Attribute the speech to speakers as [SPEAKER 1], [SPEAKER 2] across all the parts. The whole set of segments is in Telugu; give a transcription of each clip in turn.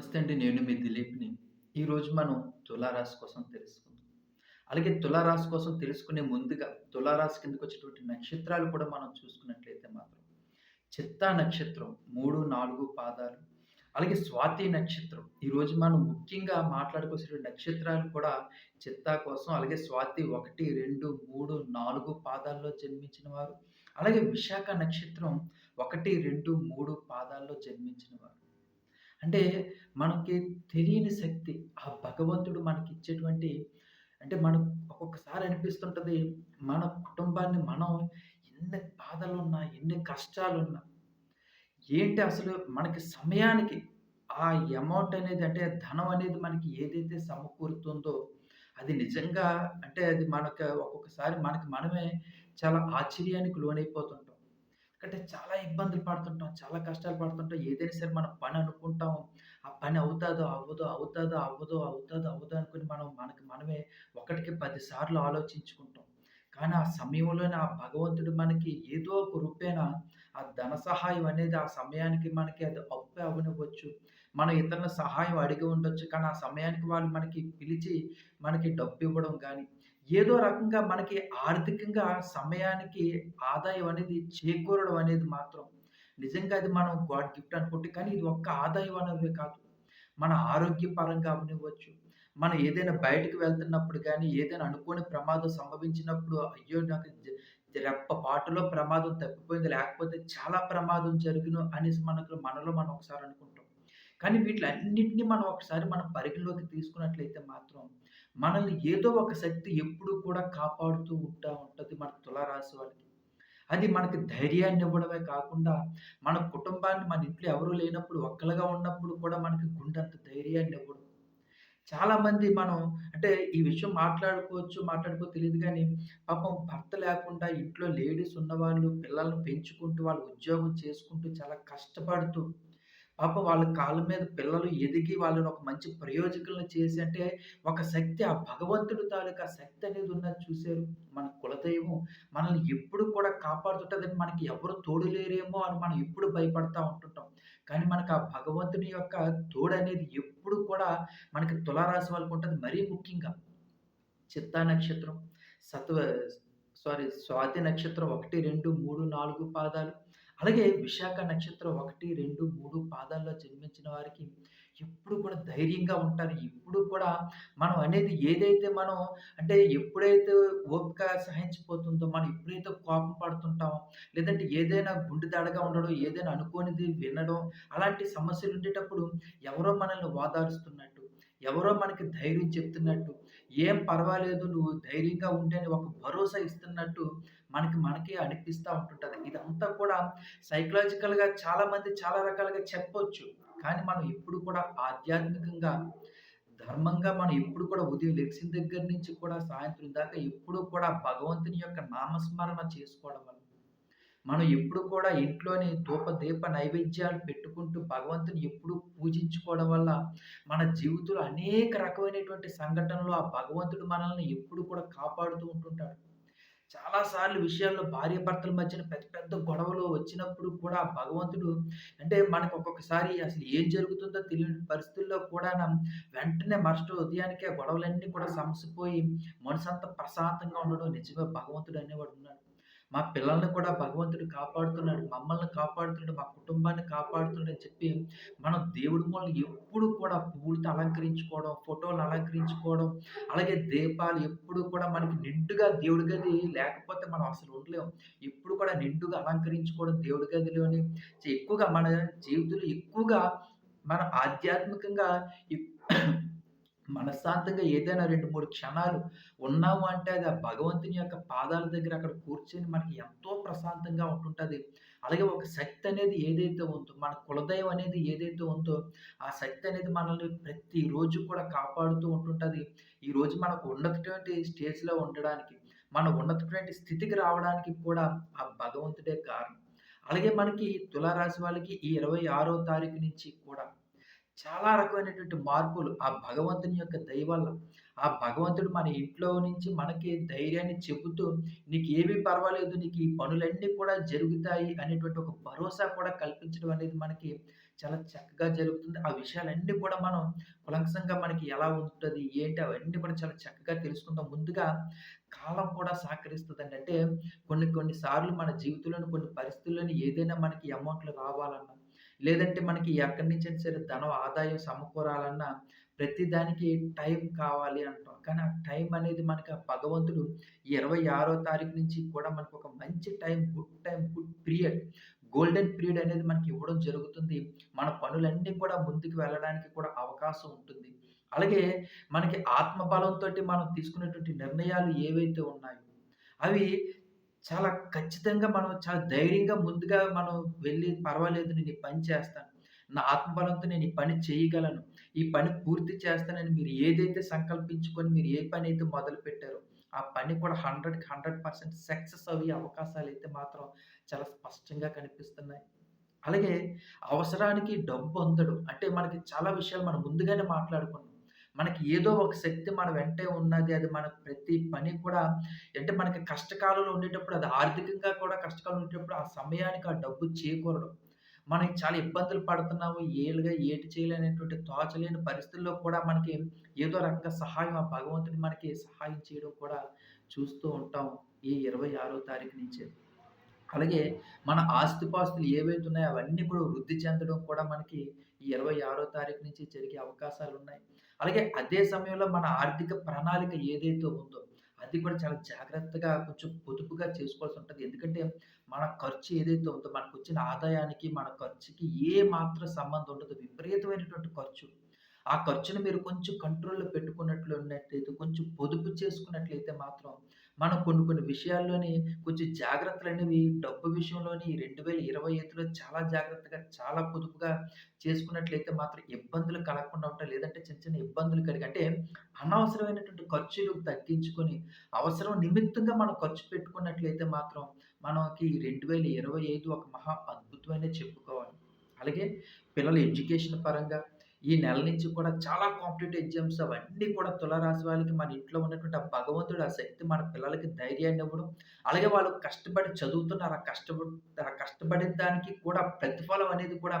[SPEAKER 1] నమస్తే అండి నేను మీ దిలీప్‌ని. ఈరోజు మనం తులారాశి కోసం తెలుసుకుందాం. అలాగే తులారాశి కోసం తెలుసుకునే ముందుగా తులారాశి కిందకొచ్చేటువంటి నక్షత్రాలు కూడా మనం చూసుకున్నట్లయితే మాత్రం చిత్తా నక్షత్రం 3, 4 పాదాలు, అలాగే స్వాతి నక్షత్రం. ఈరోజు మనం ముఖ్యంగా మాట్లాడుకోవాల్సిన నక్షత్రాలు కూడా చిత్తా కోసం అలాగే స్వాతి 1, 2, 3, 4 పాదాల్లో జన్మించిన వారు. అలాగే విశాఖ నక్షత్రం 1, 2, 3 పాదాల్లో జన్మించిన వారు. అంటే మనకి తెలియని శక్తి. ఆ భగవంతుడు మనకిచ్చేటువంటి అంటే మనం ఒక్కొక్కసారి అనిపిస్తుంటది. మన కుటుంబాన్ని మనం ఎన్ని బాధలున్నా, ఎన్ని కష్టాలున్నా, ఏంటి అసలు మనకి సమయానికి ఆ అమౌంట్ అనేది అంటే ధనం అనేది మనకి ఏదైతే సమకూరుతుందో, అది నిజంగా అంటే అది మనకు ఒక్కొక్కసారి మనకి మనమే చాలా ఆశ్చర్యానికి లోనైపోతుంటాం. ఎందుకంటే చాలా ఇబ్బందులు పడుతుంటాం. చాలా కష్టాలు పడుతుంటాం. ఏదైనా సరే మనం పని అనుకుంటాం. ఆ పని అవుతుందో అవ్వదో, అవుతుందో అవ్వదో, అవుతుందో అవ్వదో అనుకుని మనం మనకి మనమే ఒకటికి 10 సార్లు ఆలోచించుకుంటాం. కానీ ఆ సమయంలోనే ఆ భగవంతుడు మనకి ఏదో ఒక రూపేణ ఆ ధన సహాయం అనేది ఆ సమయానికి మనకి అది అప్పే అవ్వనివ్వచ్చు. మనం ఇతరుల సహాయం అడిగి ఉండొచ్చు. కానీ ఆ సమయానికి వాళ్ళు మనకి పిలిచి మనకి డబ్బు ఇవ్వడం కానీ ఏదో రకంగా మనకి ఆర్థికంగా సమయానికి ఆదాయం అనేది చేకూరడం అనేది మాత్రం నిజంగా అది మనం గాడ్ గిఫ్ట్ అనుకుంటే కానీ ఇది ఒక్క ఆదాయం వనరులే కాదు. మన ఆరోగ్యపరంగా అవనివ్వచ్చు మనం ఏదైనా బయటకు వెళ్తున్నప్పుడు కానీ ఏదైనా అనుకోని ప్రమాదం సంభవించినప్పుడు అయ్యో! నాకు రెప్ప పాటలో ప్రమాదం తప్పిపోయింది. లేకపోతే చాలా ప్రమాదం జరుగును అనేసి మనకు మనలో మనం ఒకసారి అనుకుంటాం. కానీ వీటిలన్నిటిని మనం ఒకసారి మనం పరిగణలోకి తీసుకున్నట్లయితే మాత్రం, మనల్ని ఏదో ఒక శక్తి ఎప్పుడు కూడా కాపాడుతూ ఉంటా ఉంటుంది మన తులారాశి వాళ్ళకి. అది మనకి ధైర్యాన్ని ఇవ్వడమే కాకుండా, మన కుటుంబాన్ని మన ఇంట్లో ఎవరు లేనప్పుడు ఒక్కలుగా ఉన్నప్పుడు కూడా మనకి గుండెంత ధైర్యాన్నివ్వడం. చాలామంది మనం అంటే ఈ విషయం మాట్లాడుకోవచ్చు, మాట్లాడుకో తెలియదు కానీ పాపం భర్త లేకుండా ఇంట్లో లేడీస్ ఉన్నవాళ్ళు పిల్లల్ని పెంచుకుంటూ, వాళ్ళు ఉద్యోగం చేసుకుంటూ చాలా కష్టపడుతూ పాపం వాళ్ళ కాళ్ళ మీద పిల్లలు ఎదిగి వాళ్ళని ఒక మంచి ప్రయోజకులను చేసి అంటే ఒక శక్తి ఆ భగవంతుడి తాలూకా శక్తి అనేది ఉన్నది చూశారు మన కులదైవం మనల్ని ఎప్పుడు కూడా కాపాడుతుంటుందని మనకి ఎవరు తోడు లేరేమో అని మనం ఎప్పుడు భయపడతా ఉంటుంటాం. కానీ మనకు ఆ భగవంతుని యొక్క తోడు అనేది ఎప్పుడు కూడా మనకి తులారాశి ఉంటుంది మరీ ముఖ్యంగా చిత్తా నక్షత్రం, సత్వ సారీ స్వాతి నక్షత్రం 1, 2, 3, 4 పాదాలు. అలాగే విశాఖ నక్షత్రం 1, 2, 3 పాదాల్లో జన్మించిన వారికి ఎప్పుడు కూడా ధైర్యంగా ఉంటారు. ఎప్పుడు కూడా మనం అనేది ఏదైతే మనం అంటే ఎప్పుడైతే ఓపిక సహించిపోతుందో, మనం ఎప్పుడైతే కోపం పడుతుంటామో, లేదంటే ఏదైనా గుండె దాడగా ఉండడం, ఏదైనా అనుకోనిది వినడం, అలాంటి సమస్యలు ఉండేటప్పుడు ఎవరో మనల్ని ఓదారుస్తున్నట్టు, ఎవరో మనకి ధైర్యం చెప్తున్నట్టు, "ఏం పర్వాలేదు నువ్వు ధైర్యంగా ఉంటే అని ఒక భరోసా ఇస్తున్నట్టు మనకి మనకే అనిపిస్తూ ఉంటుంటుంది ఇదంతా కూడా సైకలాజికల్‌గా చాలామంది చాలా రకాలుగా చెప్పొచ్చు. కానీ మనం ఎప్పుడు కూడా ఆధ్యాత్మికంగా, ధర్మంగా మనం ఎప్పుడు కూడా ఉదయం లెగిసిన దగ్గర నుంచి కూడా సాయంత్రం దాకా ఎప్పుడూ కూడా భగవంతుని యొక్క నామస్మరణ చేసుకోవడం వల్ల, మనం ఎప్పుడు కూడా ఇంట్లోని ధూప, దీప నైవేద్యాలు పెట్టుకుంటూ భగవంతుని ఎప్పుడూ పూజించుకోవడం వల్ల, మన జీవితంలో అనేక రకమైనటువంటి సంఘటనలు ఆ భగవంతుడు మనల్ని ఎప్పుడు కూడా కాపాడుతూ ఉంటుంటాడు. చాలా సార్లు విషయాల్లో భార్యాభర్తల మధ్యన పెద్ద పెద్ద గొడవలు వచ్చినప్పుడు కూడా భగవంతుడు అంటే మనకు ఒక్కొక్కసారి అసలు ఏం జరుగుతుందో తెలియని పరిస్థితుల్లో కూడా వెంటనే మరుసటి ఉదయానికే ఆ గొడవలన్నీ కూడా సమసిపోయి మనసంతా ప్రశాంతంగా ఉండడం నిజమే భగవంతుడు అనేవాడు మా పిల్లల్ని కూడా భగవంతుడు కాపాడుతున్నాడు. మమ్మల్ని కాపాడుతున్నాడు. మా కుటుంబాన్ని కాపాడుతున్నాడు అని చెప్పి మనం దేవుడి మూలన ఎప్పుడు కూడా పువ్వులతో అలంకరించుకోవడం, ఫోటోలు అలంకరించుకోవడం, అలాగే దీపాలు ఎప్పుడు కూడా మనకి నిండుగా దేవుడి గది లేకపోతే మనం అసలు ఉండలేం. ఎప్పుడు కూడా నిండుగా అలంకరించుకోవడం దేవుడి గదిలోని ఎక్కువగా మన జీవితంలో ఎక్కువగా మన ఆధ్యాత్మికంగా మనశ్శాంతంగా ఏదైనా 2, 3 క్షణాలు ఉన్నాము అంటే అది ఆ భగవంతుని యొక్క పాదాల దగ్గర అక్కడ కూర్చొని మనకి ఎంతో ప్రశాంతంగా ఉంటుంటుంది అలాగే ఒక శక్తి అనేది ఏదైతే ఉందో, మన కులదైవం అనేది ఏదైతే ఉందో, ఆ శక్తి అనేది మనల్ని ప్రతిరోజు కూడా కాపాడుతూ ఉంటుంటుంది ఈరోజు మనకు ఉన్నతటువంటి స్టేజ్‌లో ఉండడానికి, మన ఉన్నతటువంటి స్థితికి రావడానికి కూడా ఆ భగవంతుడే కారణం. అలాగే మనకి తులారాశి వాళ్ళకి ఈ 26వ తారీఖు నుంచి కూడా చాలా రకమైనటువంటి మార్పులు ఆ భగవంతుని యొక్క దయ వల్ల, ఆ భగవంతుడు మన ఇంట్లో నుంచి మనకి ధైర్యాన్ని చెబుతూ, నీకు ఏమీ పర్వాలేదు. నీకు ఈ పనులన్నీ కూడా జరుగుతాయి" అనేటువంటి ఒక భరోసా కూడా కల్పించడం అనేది మనకి చాలా చక్కగా జరుగుతుంది. ఆ విషయాలన్నీ కూడా మనం కులంసంగా మనకి ఎలా ఉంటుంది ఏంటి అవన్నీ కూడా చాలా చక్కగా తెలుసుకుందాం. ముందుగా కాలం కూడా సహకరిస్తుంది అంటే కొన్ని కొన్ని సార్లు మన జీవితంలోని కొన్ని పరిస్థితుల్లోని ఏదైనా మనకి అమౌంట్‌లు రావాలన్నా, లేదంటే మనకి ఎక్కడి నుంచి సరే ధనం ఆదాయం సమకూరాలన్నా ప్రతి దానికి టైం కావాలి అంటాం. కానీ ఆ టైం అనేది మనకి ఆ భగవంతుడు ఇరవై ఆరో తారీఖు నుంచి కూడా మనకు ఒక మంచి time, good time, good period, golden period అనేది మనకి ఇవ్వడం జరుగుతుంది. మన పనులన్నీ కూడా ముందుకు వెళ్ళడానికి కూడా అవకాశం ఉంటుంది. అలాగే మనకి ఆత్మబలంతో మనం తీసుకునేటువంటి నిర్ణయాలు ఏవైతే ఉన్నాయో, అవి చాలా ఖచ్చితంగా మనం చాలా ధైర్యంగా ముందుగా మనం వెళ్ళి పర్వాలేదు నేను ఈ పని చేస్తాను. నా ఆత్మబలంతో నేను ఈ పని చేయగలను. ఈ పని పూర్తి చేస్తానని మీరు ఏదైతే సంకల్పించుకొని మీరు ఏ పని అయితే మొదలు పెట్టారో ఆ పని కూడా 100కి 100% సక్సెస్ అయ్యే అయితే మాత్రం చాలా స్పష్టంగా కనిపిస్తున్నాయి. అలాగే అవసరానికి డబ్బు అందడం అంటే మనకి చాలా విషయాలు మనం ముందుగానే మాట్లాడుకున్నాం. మనకి ఏదో ఒక శక్తి మన వెంటే ఉన్నది. అది మన ప్రతి పని కూడా అంటే మనకి కష్టకాలంలో ఉండేటప్పుడు అది ఆర్థికంగా కూడా కష్టకాలం ఉండేటప్పుడు ఆ సమయానికి ఆ డబ్బు చేకూరడం. మనకి చాలా ఇబ్బందులు పడుతున్నాము. ఏలుగా ఏటి చేయలేనటువంటి తోచలేని పరిస్థితుల్లో కూడా మనకి ఏదో రకంగా సహాయం ఆ భగవంతుని మనకి సహాయం చేయడం కూడా చూస్తూ ఉంటాం. ఈ 26 తారీఖు నుంచే. అలాగే మన ఆస్తిపాస్తులు ఏవైతే ఉన్నాయో అవన్నీ కూడా వృద్ధి చెందడం కూడా మనకి ఈ 26 తారీఖు నుంచి జరిగే అవకాశాలు ఉన్నాయి అలాగే అదే సమయంలో మన ఆర్థిక ప్రణాళిక ఏదైతే ఉందో, అది కూడా చాలా జాగ్రత్తగా కొంచెం పొదుపుగా చేసుకోవాల్సి ఉంటుంది ఎందుకంటే మన ఖర్చు ఏదైతే ఉందో మనకు వచ్చిన ఆదాయానికి, మన ఖర్చుకి ఏ మాత్రం సంబంధం ఉండదు. విపరీతమైనటువంటి ఖర్చు. ఆ ఖర్చును మీరు కొంచెం కంట్రోల్‌లో పెట్టుకున్నట్లు ఉన్నట్టయితే, కొంచెం పొదుపు చేసుకున్నట్లయితే మాత్రం, మనం కొన్ని కొన్ని విషయాల్లోని కొంచెం జాగ్రత్తలు అనేవి డబ్బు విషయంలోని 2025లో చాలా జాగ్రత్తగా, చాలా పొదుపుగా చేసుకున్నట్లయితే మాత్రం ఇబ్బందులు కలగకుండా ఉంటాయి. లేదంటే చిన్న చిన్న ఇబ్బందులు కలిగి అంటే అనవసరమైనటువంటి ఖర్చులు తగ్గించుకొని, అవసరం నిమిత్తంగా మనం ఖర్చు పెట్టుకున్నట్లయితే మాత్రం, మనకి 2025 ఒక మహా అద్భుతమైన చెప్పుకోవాలి. అలాగే పిల్లల ఎడ్యుకేషన్ పరంగా ఈ నెల నుంచి కూడా చాలా కాంపిటేటివ్ ఎగ్జామ్స్ అవన్నీ కూడా తులారాశి వాళ్ళకి మన ఇంట్లో ఉన్నటువంటి ఆ భగవంతుడు ఆ శక్తి మన పిల్లలకి ధైర్యాన్ని ఇవ్వడం, అలాగే వాళ్ళు కష్టపడి చదువుతున్నారు. ఆ కష్టపడి ఆ కష్టపడిన దానికి కూడా ప్రతిఫలం అనేది కూడా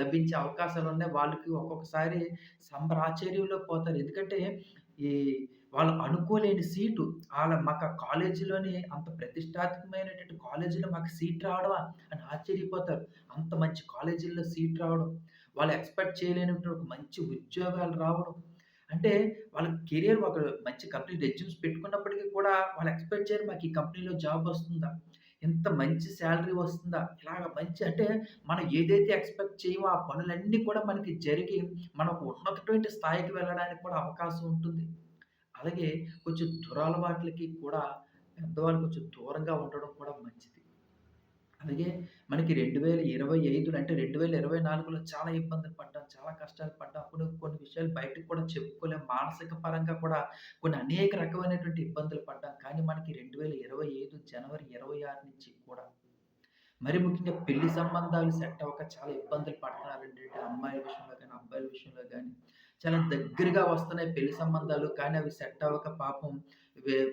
[SPEAKER 1] లభించే అవకాశాలు ఉన్నాయి వాళ్ళకి ఒక్కొక్కసారి సంబరాచర్యంలో పోతారు. ఎందుకంటే ఈ వాళ్ళు అనుకోలేని సీటు వాళ్ళ మాకు ఆ కాలేజీలోని అంత ప్రతిష్టాత్మకమైనటువంటి కాలేజీలో మాకు సీట్ రావడం అని ఆశ్చర్యపోతారు. అంత మంచి కాలేజీల్లో సీట్ రావడం, వాళ్ళు ఎక్స్‌పెక్ట్ చేయలేనటువంటి ఒక మంచి ఉద్యోగాలు రావడం. అంటే వాళ్ళ కెరియర్ ఒక మంచి కంపెనీ రెజ్యూమ్స్ పెట్టుకున్నప్పటికీ కూడా వాళ్ళు ఎక్స్‌పెక్ట్ చేయరు మాకు ఈ కంపెనీలో జాబ్ వస్తుందా? ఇంత మంచి శాలరీ వస్తుందా? ఇలాగ మంచి అంటే మనం ఏదైతే ఎక్స్‌పెక్ట్ చేయమో ఆ పనులన్నీ కూడా మనకి జరిగి, మనకు ఉన్నతటువంటి స్థాయికి వెళ్ళడానికి కూడా అవకాశం ఉంటుంది. అలాగే కొంచెం దురలవాట్లకి కూడా పెద్దవాళ్ళు కొంచెం దూరంగా ఉండడం కూడా మంచిది. అలాగే మనకి 2025లో అంటే 2024లో చాలా ఇబ్బందులు పడ్డాం. చాలా కష్టాలు పడ్డాం. కొన్ని కొన్ని విషయాలు బయటకి కూడా చెప్పుకోలేం. మానసిక పరంగా కూడా కొన్ని అనేక రకమైనటువంటి ఇబ్బందులు పడ్డాం. కానీ మనకి 2025 జనవరి 26 నుంచి కూడా మరి ముఖ్యంగా పెళ్ళి సంబంధాలు సెట్ అవ్వక చాలా ఇబ్బందులు పడుతున్నారండి. అమ్మాయిల విషయంలో కానీ అబ్బాయిల విషయంలో కానీ చాలా దగ్గరగా వస్తున్నాయి పెళ్ళి సంబంధాలు. కానీ అవి సెట్ అవ్వక పాపం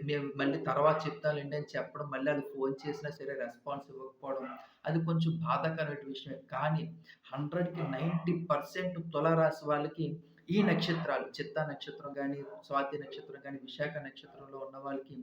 [SPEAKER 1] మేము మళ్ళీ తర్వాత చెప్తాంలెండి అని చెప్పడం, మళ్ళీ అది ఫోన్ చేసినా సరే రెస్పాన్స్ ఇవ్వకపోవడం, అది కొంచెం బాధాకరమైన విషయమే. కానీ 100కి 90% తులారాశి వాళ్ళకి ఈ నక్షత్రాలు చిత్తా నక్షత్రం కానీ స్వాతి నక్షత్రం కానీ విశాఖ నక్షత్రంలో ఉన్న వాళ్ళకి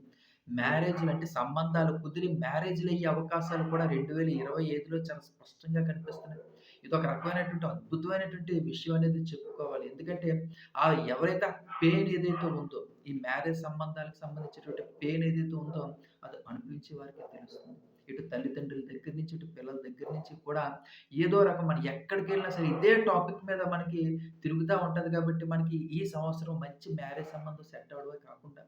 [SPEAKER 1] మ్యారేజ్‌లు అంటే సంబంధాలు కుదిరి మ్యారేజ్లు అయ్యే అవకాశాలు కూడా 2025లో చాలా స్పష్టంగా కనిపిస్తున్నాయి. ఇదొక రకమైనటువంటి అద్భుతమైనటువంటి విషయం అనేది చెప్పుకోవాలి. ఎందుకంటే ఆ ఎవరైతే ఆ పెయిన్ ఏదైతే ఉందో, ఈ మ్యారేజ్ సంబంధాలకు సంబంధించినటువంటి పెయిన్ ఏదైతే ఉందో, అది అనుభవించే వారికి తెలుస్తుంది. ఇటు తల్లిదండ్రుల దగ్గర నుంచి, ఇటు పిల్లల దగ్గర నుంచి కూడా ఏదో రకం మనం ఎక్కడికెళ్ళినా సరే ఇదే టాపిక్ మీద మనకి తిరుగుతూ ఉంటుంది కాబట్టి, మనకి ఈ సంవత్సరం మంచి మ్యారేజ్ సంబంధం సెట్ అవడమే కాకుండా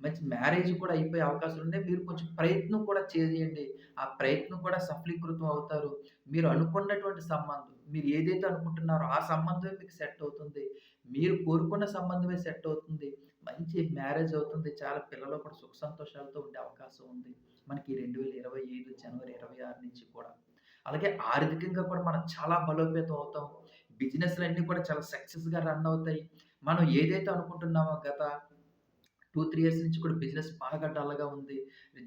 [SPEAKER 1] మంచి మ్యారేజ్ కూడా అయిపోయే అవకాశాలు ఉన్నాయి మీరు కొంచెం ప్రయత్నం కూడా చేయండి. ఆ ప్రయత్నం కూడా సఫలీకృతం అవుతారు. మీరు అనుకున్నటువంటి సంబంధం, మీరు ఏదైతే అనుకుంటున్నారో ఆ సంబంధమే మీకు సెట్ అవుతుంది. మీరు కోరుకున్న సంబంధమే సెట్ అవుతుంది. మంచి మ్యారేజ్ అవుతుంది. చాలా పిల్లలు కూడా సుఖ సంతోషాలతో ఉండే అవకాశం ఉంది. మనకి 2025 జనవరి 26 నుంచి కూడా. అలాగే ఆర్థికంగా కూడా మనం చాలా బలోపేతం అవుతాం. బిజినెస్‌లన్నీ కూడా చాలా సక్సెస్‌గా రన్ అవుతాయి. మనం ఏదైతే అనుకుంటున్నామో గత 2, 3 ఇయర్స్ నుంచి కూడా బిజినెస్ బాగా డల్‌గా ఉంది.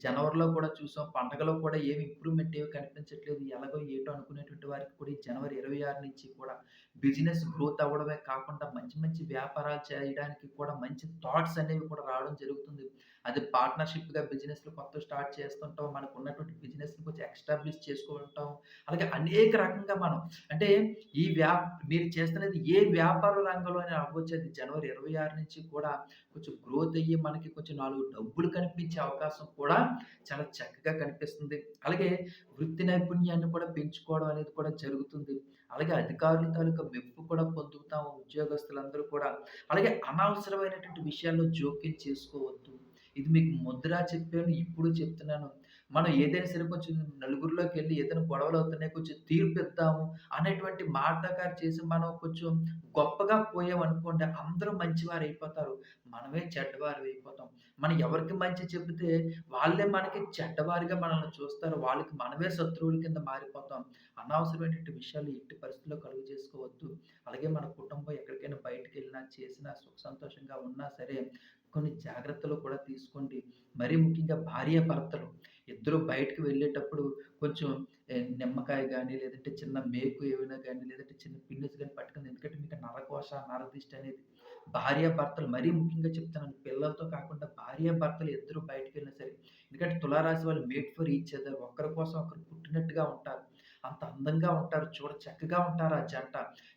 [SPEAKER 1] జనవరిలో కూడా చూసాం. పండగలో కూడా ఏమి ఇంప్రూవ్‌మెంట్ ఏమి కనిపించట్లేదు. ఎలాగో ఏటో అనుకునేటువంటి వారికి కూడా ఈ జనవరి 26 నుంచి కూడా బిజినెస్ గ్రోత్ అవ్వడమే కాకుండా మంచి మంచి వ్యాపారాలు చేయడానికి కూడా మంచి థాట్స్ అనేవి కూడా రావడం జరుగుతుంది. అది పార్ట్నర్‌షిప్‌గా బిజినెస్‌లు కొత్త స్టార్ట్ చేస్తుంటాం. మనకున్నటువంటి ఉన్నటువంటి బిజినెస్ ఎస్టాబ్లిష్ చేసుకుంటాం. అలాగే అనేక రకంగా మనం అంటే ఈ వ్యా మీరు చేస్తున్నది ఏ వ్యాపార రంగంలోనే అవ్వచ్చు. అది జనవరి 26 నుంచి కూడా కొంచెం గ్రోత్ అయ్యి మనకి కొంచెం నాలుగు డబ్బులు కనిపించే అవకాశం కూడా చాలా చక్కగా కనిపిస్తుంది. అలాగే వృత్తి నైపుణ్యాన్ని కూడా పెంచుకోవడం అనేది కూడా జరుగుతుంది. అలాగే అధికారుల తాలూకా మెప్పు కూడా పొందుతాము ఉద్యోగస్తులందరూ కూడా. అలాగే అనవసరమైనటువంటి విషయాల్లో జోక్యం చేసుకోవద్దు. ఇది మీకు ముద్ర చెప్పాను, ఇప్పుడు చెప్తున్నాను. మనం ఏదైనా సరే కొంచెం నలుగురిలోకి వెళ్ళి ఏదైనా గొడవలు అవుతున్నాయి కొంచెం తీర్పిద్దాము అనేటువంటి మాటకారు చేసి మనం కొంచెం గొప్పగా పోయామనుకోండి అందరూ మంచివారు అయిపోతారు మనమే చెడ్డవారివైపోతాం. మనం ఎవరికి మంచి చెబితే వాళ్ళే మనకి చెడ్డవారిగా మనల్ని చూస్తారు. వాళ్ళకి మనమే శత్రువుల కింద మారిపోతాం. అనవసరమైనటువంటి విషయాలు ఎట్టి పరిస్థితిలో కలుగు చేసుకోవద్దు. అలాగే మన కుటుంబం ఎక్కడికైనా బయటికెళ్ళినా, చేసినా, సుఖ సంతోషంగా ఉన్నా సరే కొన్ని జాగ్రత్తలు కూడా తీసుకోండి. మరీ ముఖ్యంగా భార్యాభర్తలు ఇద్దరు బయటకు వెళ్ళేటప్పుడు కొంచెం నిమ్మకాయ కానీ లేదంటే చిన్న మేకు ఏమైనా కానీ లేదంటే చిన్న పిన్నిస్ కానీ పట్టుకుని ఎందుకంటే మీకు నరకోశ నరదిష్టి అనేది భార్యాభర్తలు మరీ ముఖ్యంగా చెప్తున్నాను. పిల్లలతో కాకుండా భార్యాభర్తలు ఇద్దరు బయటికెళ్ళినా సరే ఎందుకంటే తులారాశి వాళ్ళు మేట్ ఫర్ ఈచ్ అదర్ ఒకరి కోసం ఒకరు పుట్టినట్టుగా ఉంటారు. అంత అందంగా ఉంటారు. చూడ చక్కగా ఉంటారు ఆ జంట.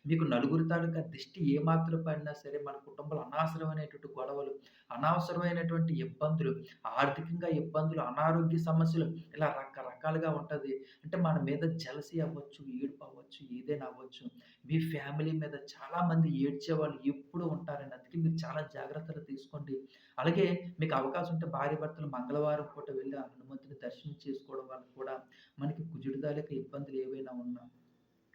[SPEAKER 1] మీకు నలుగురి తాలూకా దిష్టి ఏమాత్రం పడినా సరే మన కుటుంబంలో అనవసరమైనటువంటి గొడవలు, అనవసరమైనటువంటి ఇబ్బందులు, ఆర్థికంగా ఇబ్బందులు, అనారోగ్య సమస్యలు ఇలా రకరకాలుగా ఉంటుంది అంటే మన మీద జలసి అవ్వచ్చు, ఏడుపు అవ్వచ్చు, ఏదైనా అవ్వచ్చు. మీ ఫ్యామిలీ మీద చాలామంది ఏడ్చేవాళ్ళు ఎప్పుడూ ఉంటారండి. అందుకే మీరు చాలా జాగ్రత్తలు తీసుకోండి. అలాగే మీకు అవకాశం ఉంటే భార్యాభర్తలు మంగళవారం పూట వెళ్ళి హనుమంతుని దర్శనం చేసుకోవడం వల్ల కూడా మనకి కుజుడి తాలూకా ఇబ్బందులు ఏవైనా ఉన్నా,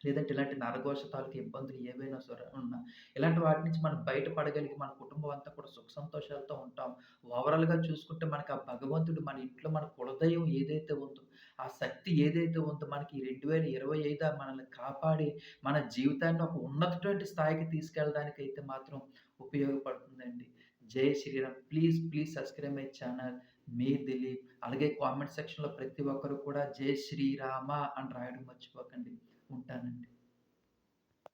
[SPEAKER 1] లేదంటే ఇలాంటి నరఘోష తాలూకా ఇబ్బందులు ఏవైనా సరే ఉన్నా, ఇలాంటి వాటి నుంచి మనం బయటపడగలిగి మన కుటుంబం అంతా కూడా సుఖ సంతోషాలతో ఉంటాం. ఓవరాల్‌గా చూసుకుంటే మనకు ఆ భగవంతుడు మన ఇంట్లో మన కులదైవం ఏదైతే ఉందో, ఆ శక్తి ఏదైతే ఉందో మనకి రెండు వేల ఇరవై ఐదు మనల్ని కాపాడి మన జీవితాన్ని ఒక ఉన్నతటువంటి స్థాయికి తీసుకెళ్ళడానికి అయితే మాత్రం ఉపయోగపడుతుందండి. జై Shriram. Please, please subscribe my channel. మీ దిలీప్. అలాగే కామెంట్ సెక్షన్‌లో ప్రతి ఒక్కరు కూడా జై శ్రీరామ అని రాయడం మర్చిపోకండి. ఉంటానండి.